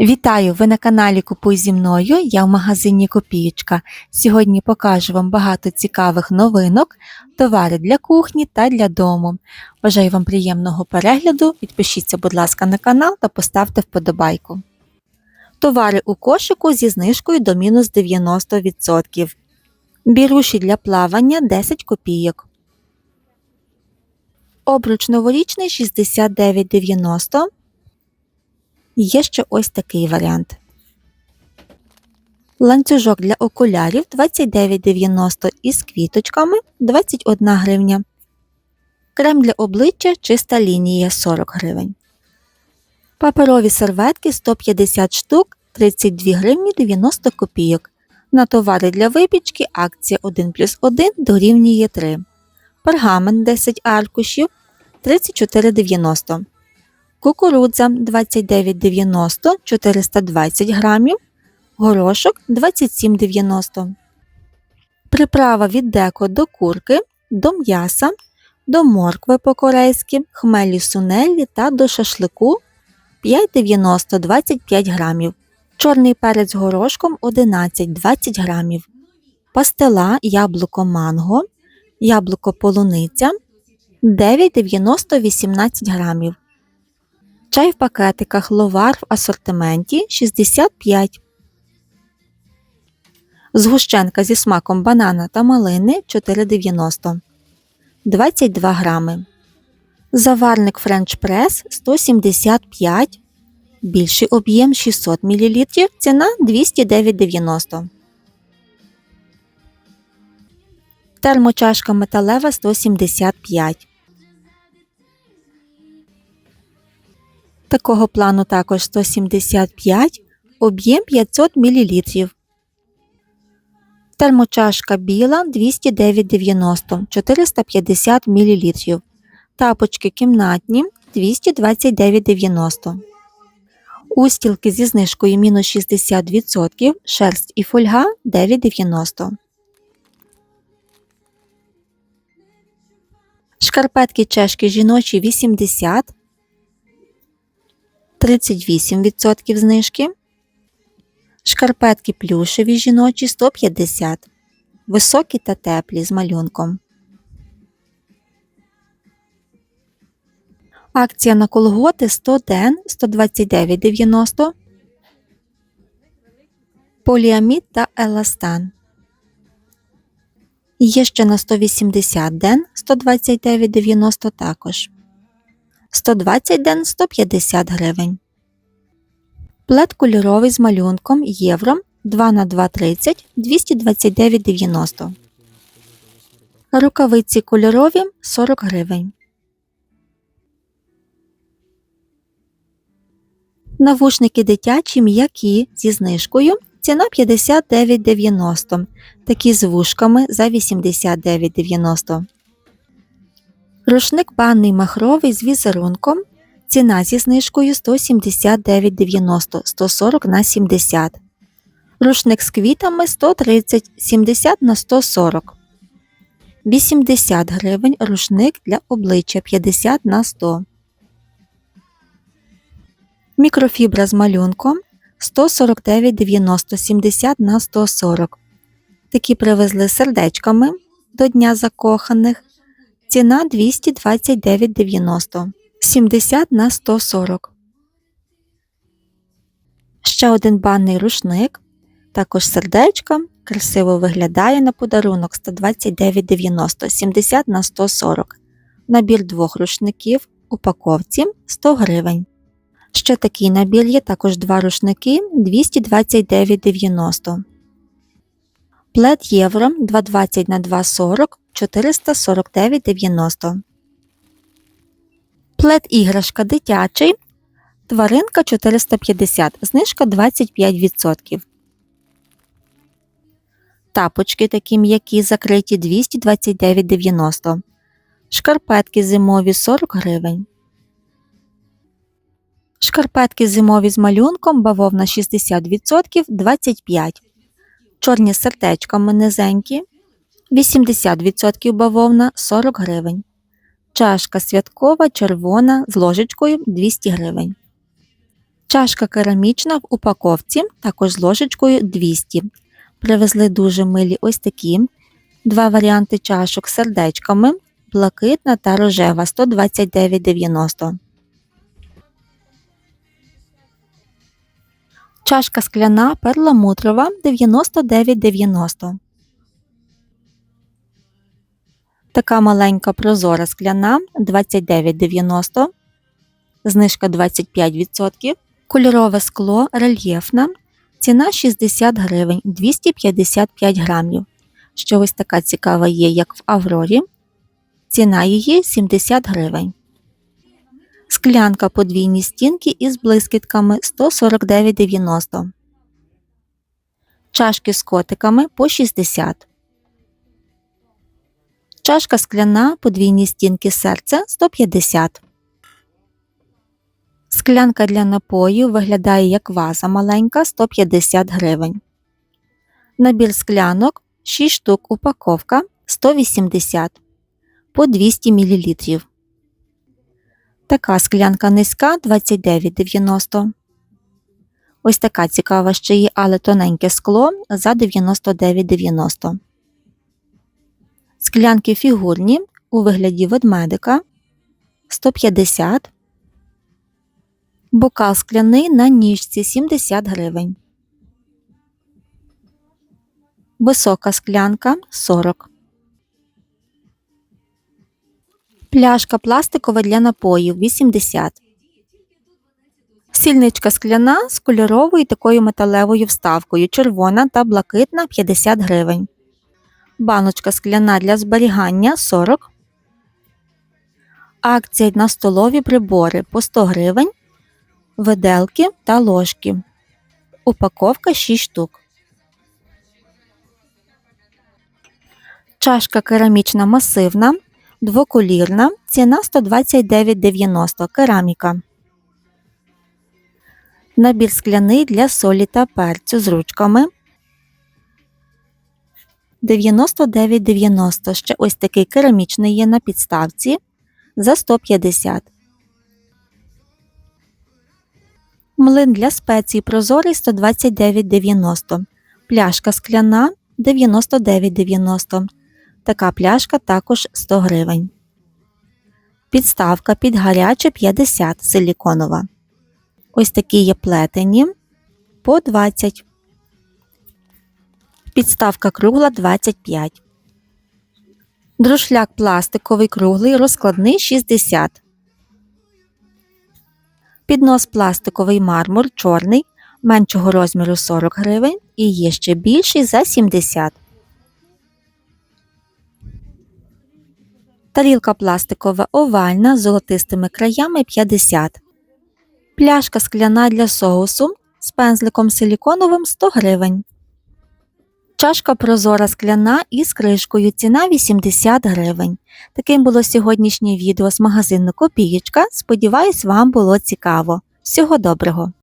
Вітаю! Ви на каналі Купуй зі мною. Я в магазині Копієчка. Сьогодні покажу вам багато цікавих новинок, товари для кухні та для дому. Бажаю вам приємного перегляду. Підпишіться, будь ласка, на канал та поставте вподобайку. Товари у кошику зі знижкою до мінус 90%. Біруші для плавання 10 копійок. Обруч новорічний 69,90. Є ще ось такий варіант. Ланцюжок для окулярів 29,90 із квіточками 21 гривня. Крем для обличчя чиста лінія 40 гривень. Паперові серветки 150 штук 32 гривні 90 копійок. На товари для випічки акція 1 плюс 1 дорівнює 3. Пергамент 10 аркушів 34,90 кукурудза 29,90 420 грамів, горошок 27,90. Приправа від деко до курки, до м'яса, до моркви по-корейськи, хмелі сунелі та до шашлику 5,90 25 грамів. Чорний перець горошком 11-20 грамів. Пастила яблуко манго, яблуко полуниця 9,90 18 грамів. Чай в пакетиках ловар в асортименті 65. Згущенка зі смаком банана та малини 4,90 22 грами. Заварник French Press 175. Більший об'єм 600 мл. Ціна 209,90. Термочашка металева 175. Такого плану також 175, об'єм 500 мл. Термочашка біла 209,90 450 мл. Тапочки кімнатні 229,90. Устілки зі знижкою мінус 60%, шерсть і фольга 9,90. Шкарпетки чешки жіночі 80 38% знижки. Шкарпетки плюшеві жіночі 150 Високі та теплі з малюнком. Акція на колготи 100 ден 129,90 Поліамід та еластан. Є ще на 180 ден 129,90 також. 120 ден 150 гривень. Плед кольоровий з малюнком євро 2 на 2,30 229,90. Рукавиці кольорові 40 гривень. Навушники дитячі м'які зі знижкою. Ціна 59,90. Такі з вушками за 89,90. Рушник банний махровий з візерунком. Ціна зі знижкою 179,90 140 на 70. Рушник з квітами 130 70 на 140. 80 гривень рушник для обличчя 50 на 100. Мікрофібра з малюнком 149,90 70 на 140. Такі привезли сердечками до Дня закоханих. Ціна 229,90 70 на 140. Ще один банний рушник. Також сердечко. Красиво виглядає на подарунок 129,90 70 на 140. Набір двох рушників. Упаковці 100 гривень. Ще такий набір є також два рушники 229,90. Плед євро 220 на 240 449,90. Плед іграшка дитячий. Тваринка 450, знижка 25%. Тапочки такі м'які закриті 229,90. Шкарпетки зимові 40 гривень. Шкарпетки зимові з малюнком бавовна 60% 25. Чорні сердечками низенькі 80% бавовна 40 гривень. Чашка святкова червона з ложечкою 200 гривень. Чашка керамічна в упаковці, також з ложечкою 200. Привезли дуже милі ось такі. Два варіанти чашок з сердечками, блакитна та рожева 129,90. Чашка скляна перламутрова 99,90. Така маленька прозора скляна 29,90. Знижка 25%. Кольорове скло рельєфна. Ціна 60 гривень 255 грамів. Що ось така цікава є, як в Аврорі. Ціна її 70 гривень. Склянка подвійні стінки із блискітками 149,90. Чашки з котиками по 60. Чашка скляна подвійні стінки серця 150. Склянка для напою виглядає як ваза маленька 150 гривень. Набір склянок 6 штук упаковка 180 по 200 мл. Така склянка низька 29,90. Ось така цікава ще є, але тоненьке скло за 99,90. Склянки фігурні у вигляді ведмедика 150. Бокал скляний на ніжці 70 гривень. Висока склянка 40. Пляшка пластикова для напоїв 80. Сільничка скляна з кольоровою такою металевою вставкою червона та блакитна 50 гривень. Баночка скляна для зберігання 40. Акція на столові прибори по 100 гривень. Виделки та ложки. Упаковка 6 штук. Чашка керамічна масивна, двоколірна, ціна 129,90 кераміка. Набір скляний для солі та перцю з ручками. 99,90. Ще ось такий керамічний є на підставці за 150. Млин для спецій прозорий 129,90. Пляшка скляна 99,90. Така пляшка також 100 гривень. Підставка під гаряче 50 силіконова. Ось такі є плетені по 20. Підставка кругла 25. Друшляк пластиковий круглий розкладний 60. Піднос пластиковий мармур чорний меншого розміру 40 гривень і є ще більший за 70. Тарілка пластикова овальна з золотистими краями 50. Пляшка скляна для соусу з пензликом силіконовим 100 гривень. Чашка прозора скляна із кришкою. Ціна 80 гривень. Таким було сьогоднішнє відео з магазину Копієчка. Сподіваюсь, вам було цікаво. Всього доброго!